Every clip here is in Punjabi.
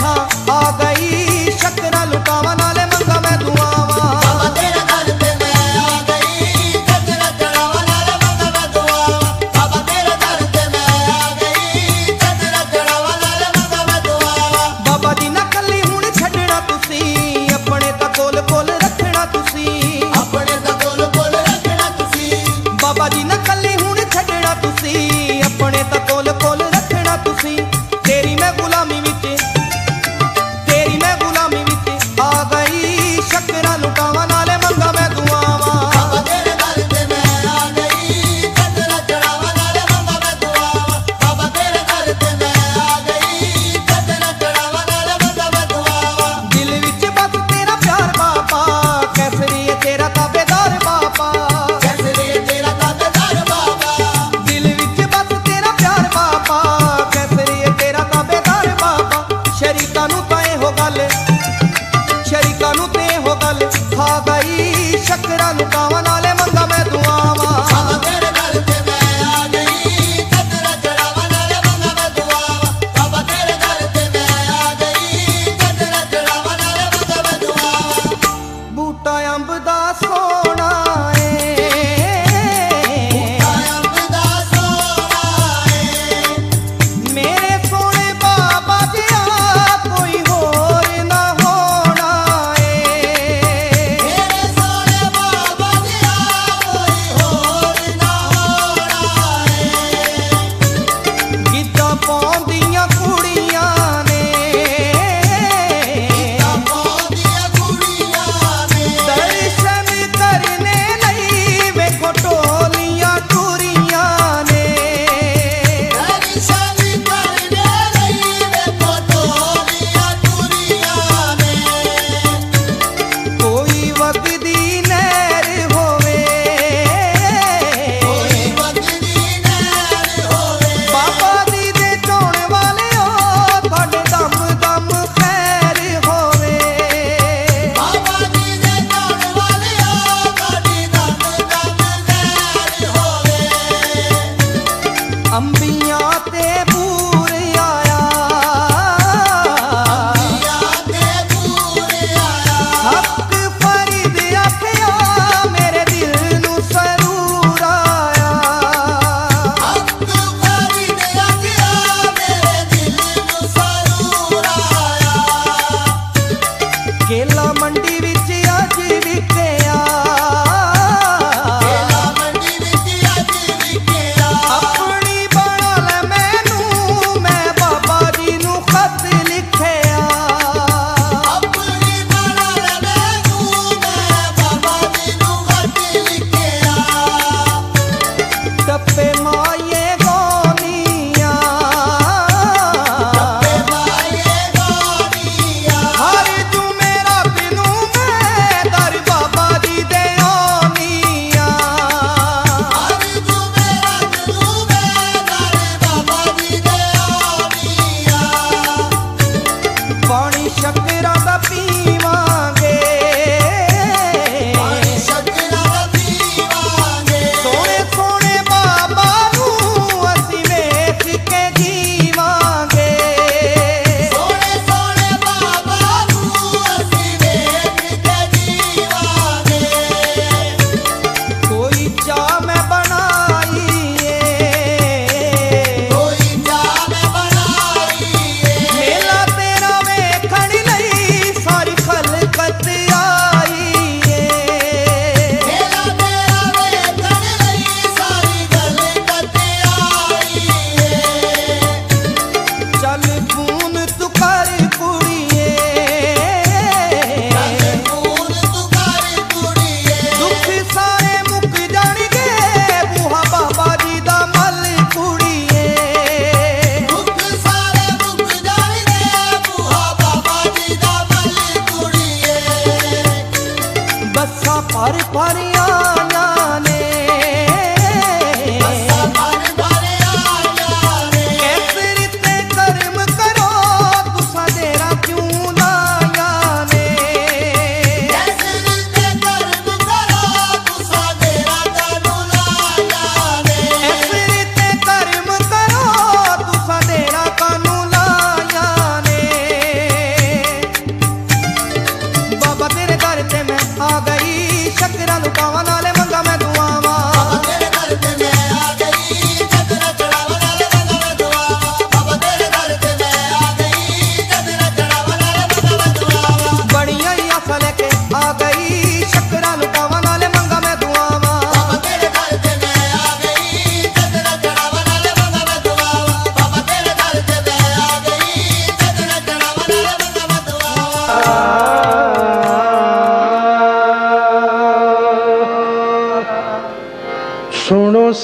था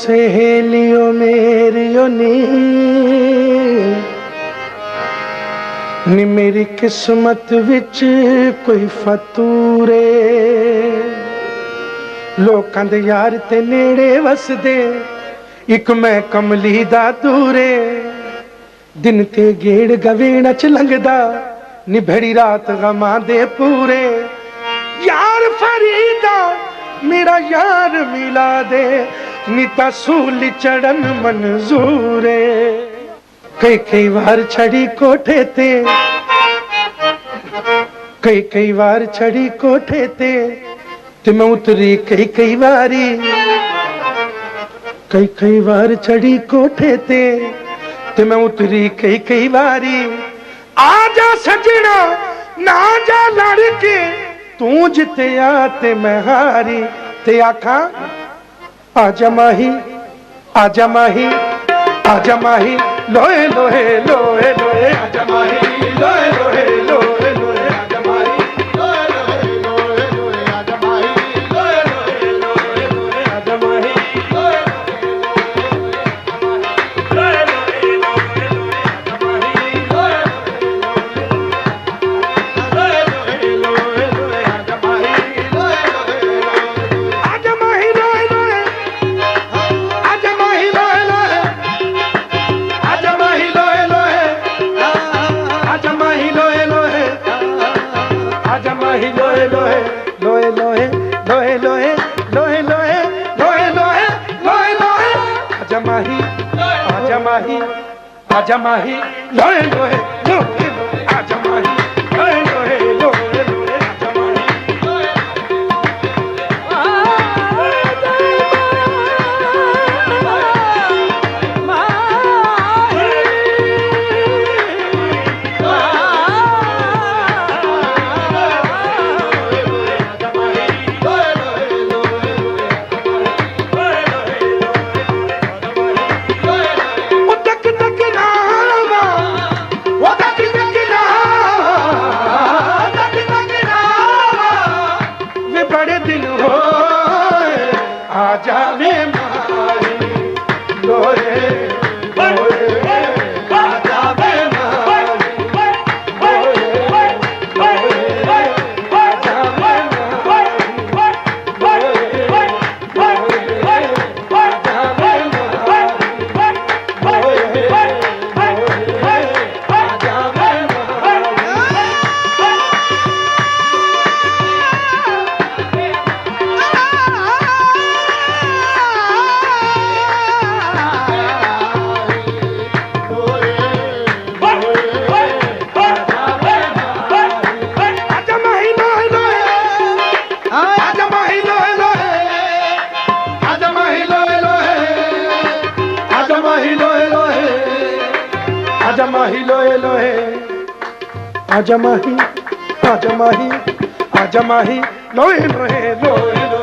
ਸਹੇਲਿਓ ਮੇਰਿਓ ਨੀ। ਨੀ ਮੇਰੀ ਕਿਸਮਤ ਵਿੱਚ ਕੋਈ ਫਤੂਰੇ। ਲੋਕਾਂ ਦੇ ਯਾਰ ਤੇ ਨੇੜੇ ਵਸਦੇ, ਇੱਕ ਮੈਂ ਕਮਲੀ ਦਾ ਦੂਰੇ। ਦਿਨ ਤੇ ਗੇੜ ਗਵੇਣਾ ਚ ਲੰਘਦਾ, ਨਿਭੜੀ ਰਾਤ ਗਮਾਂ ਦੇ ਪੂਰੇ। ਯਾਰ ਫਰੀਦਾ, ਮੇਰਾ ਯਾਰ ਮਿਲਾ ਦੇ। ਨੀਤਾ ਸੂਲੀ ਚੜਨ ਮਨਜ਼ੂਰੇ। ਕਈ ਕਈ ਵਾਰ ਛੜੀ ਕੋਠੇ ਤੇ। ਕਈ ਕਈ ਵਾਰ ਛੜੀ ਕੋਠੇ ਤੇ। ਤੇ ਮੈਂ ਉਤਰੀ ਕਈ ਕਈ ਵਾਰੀ। ਕਈ ਕਈ ਵਾਰ ਛੜੀ ਕੋਠੇ ਤੇ। ਤੇ ਮੈਂ ਉਤਰੀ ਕਈ ਕਈ ਵਾਰੀ। ਆ ਜਾ ਸਜਣਾ, ਨਾ ਜਾ ਲੜ ਕੇ ਤੂੰ ਜਿੱਤਿਆ ਤੇ ਮੈਂ ਹਾਰੀ। ਤੇ ਆਖਾਂ আজামাহি আজামাহি আজামাহি লোহে লোহে লোহে লোহে আজামাহি লোহে লোহে লোহে। ਜਮਾਹੀ ਲੋਏ ਲੋਏ आजा माही आजा माही न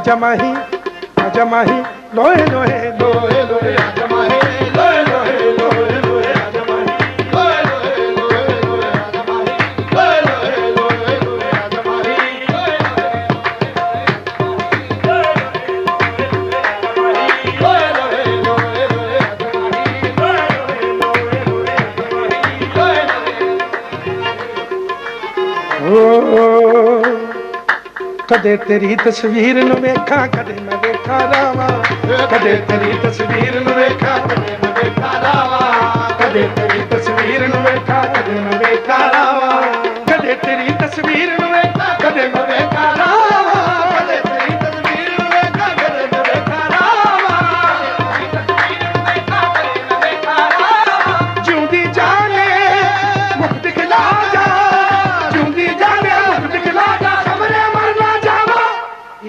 आजा माही आजा माही लोए लोए लोए लोए आजा माही लोए लोए लोए लोए आजा माही लोए लोए लोए लोए आजा माही लोए लोए लोए लोए आजा माही लोए लोए लोए लोए आजा माही लोए लोए लोए लोए आजा माही लोए लोए ਕਦੇ ਤੇਰੀ ਤਸਵੀਰ ਨੂੰ ਵੇਖਾਂ, ਕਦੇ ਮੈਂ ਵੇਖਾਂ ਰਾਵਾਂ। ਕਦੇ ਤੇਰੀ ਤਸਵੀਰ ਨੂੰ ਵੇਖਾਂ, ਕਦੇ ਮੈਂ ਵੇਖਾਂ ਰਾਵਾਂ। ਕਦੇ ਤੇਰੀ ਤਸਵੀਰ ਨੂੰ ਵੇਖਾਂ, ਕਦੇ ਮੈਂ ਵੇਖਾਂ ਰਾਵਾਂ। ਕਦੇ ਤੇਰੀ ਤਸਵੀਰ ਨੂੰ ਵੇਖਾਂ, ਕਦੇ ਮੈਂ ਵੇਖਾਂ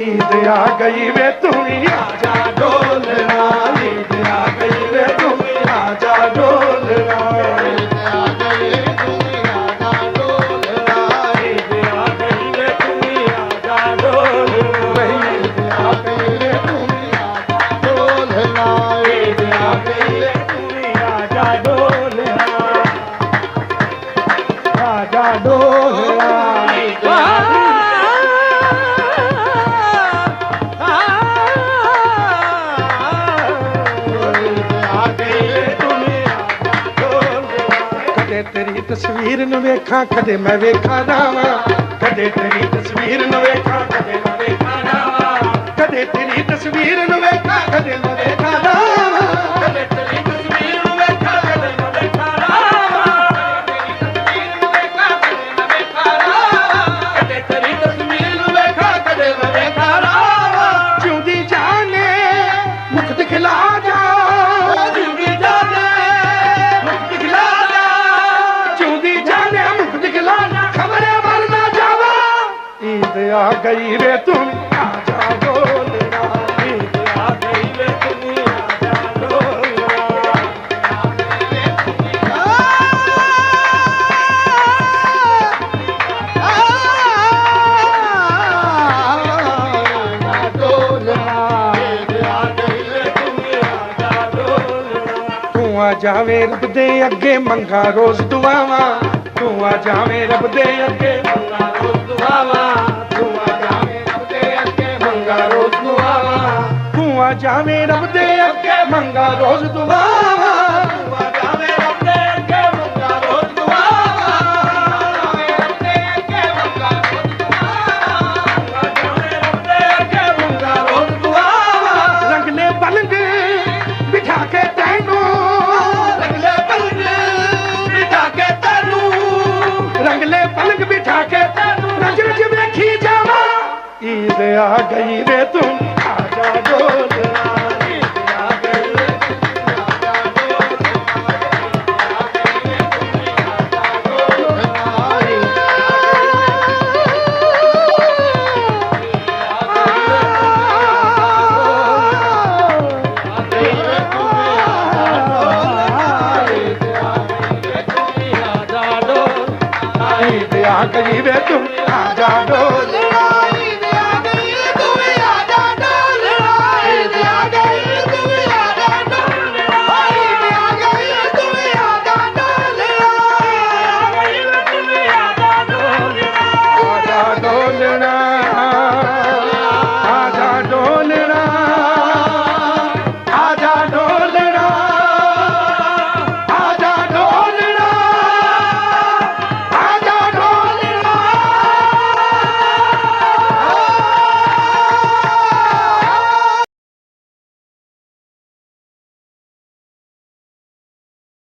ਈਦ ਆ ਗਈ ਵੇ ਤੂੰ ਵੀ ਆ ਜਾ ਡੋਲਣਾ। ਤਸਵੀਰ ਨੂੰ ਵੇਖਾਂ, ਕਦੇ ਮੈਂ ਵੇਖਾਂ ਰਾਵਾਂ ਕਦੇ ਤੇਰੀ ਤਸਵੀਰ ਨੂੰ ਵੇਖਾਂ, ਕਦੇ ਮੈਂ ਵੇਖਾਂ ਰਾਵਾਂ ਕਦੇ ਤੇਰੀ ਤਸਵੀਰ ਨੂੰ ਵੇਖਾਂ, ਕਦੇ ਮੈਂ ਈਦ ਆ ਗਈ ਵੇ ਤੂੰ ਆ ਜਾ ਡੋਲਣਾ ਈਦ ਆ ਗਈ ਵੇ ਤੂੰ ਆ ਜਾ ਡੋਲਣਾ। ਤੂੰ ਆ ਜਾਵੇਂ ਰੱਬ ਦੇ ਅੱਗੇ ਮੰਗਾ ਰੋਜ਼ ਦੁਆਵਾਂ, ਤੂੰ ਆ ਜਾਵੇਂ ਰੱਬ ਦੇ ਅੱਗੇ ਮੰਗਾ ਰੋਜ਼ ਦੁਆਵਾਂ। ਤੂੰ ਆ ਰੱਬ ਦੇ ਅੱਗੇ, ਮੰਗਾ ਰੋਜ਼ ਦੁਆਵਾਂ ਤੂੰ ਆ ਰੱਬ ਦੇ ਅੱਗੇ ਮੰਗਾ ਰੋਜ਼ ਦੁਆਵਾਂ ਜਾਵੇਂ ਰੱਬ ਦੇ ਅੱਗੇ, ਮੰਗਾ ਰੋਜ਼ ਦੁਆਵਾਂ ਜਾਵੇਂ ਰੱਬ ਦੇ ਅੱਗੇ ਮੰਗਾ ਰੋਜ਼ ਦੁਆਵਾਂ ਰੰਗਲੇ ਪਲੰਗ ਬਿਠਾ ਕੇ ਤੈਨੂੰ। ਰੰਗਲੇ ਪਲੰਗ ਬਿਠਾ ਕੇ ਤੈਨੂੰ। ਰੰਗਲੇ ਪਲੰਗ ਬਿਠਾ ਕੇ ਤੈਨੂੰ। ਰੰਜ ਰੰਜ ਵੇਖੀ ਜਾਵਾਂ। ਈਦ ਆ ਗਈ ਵੇ ਤੂੰ ਆ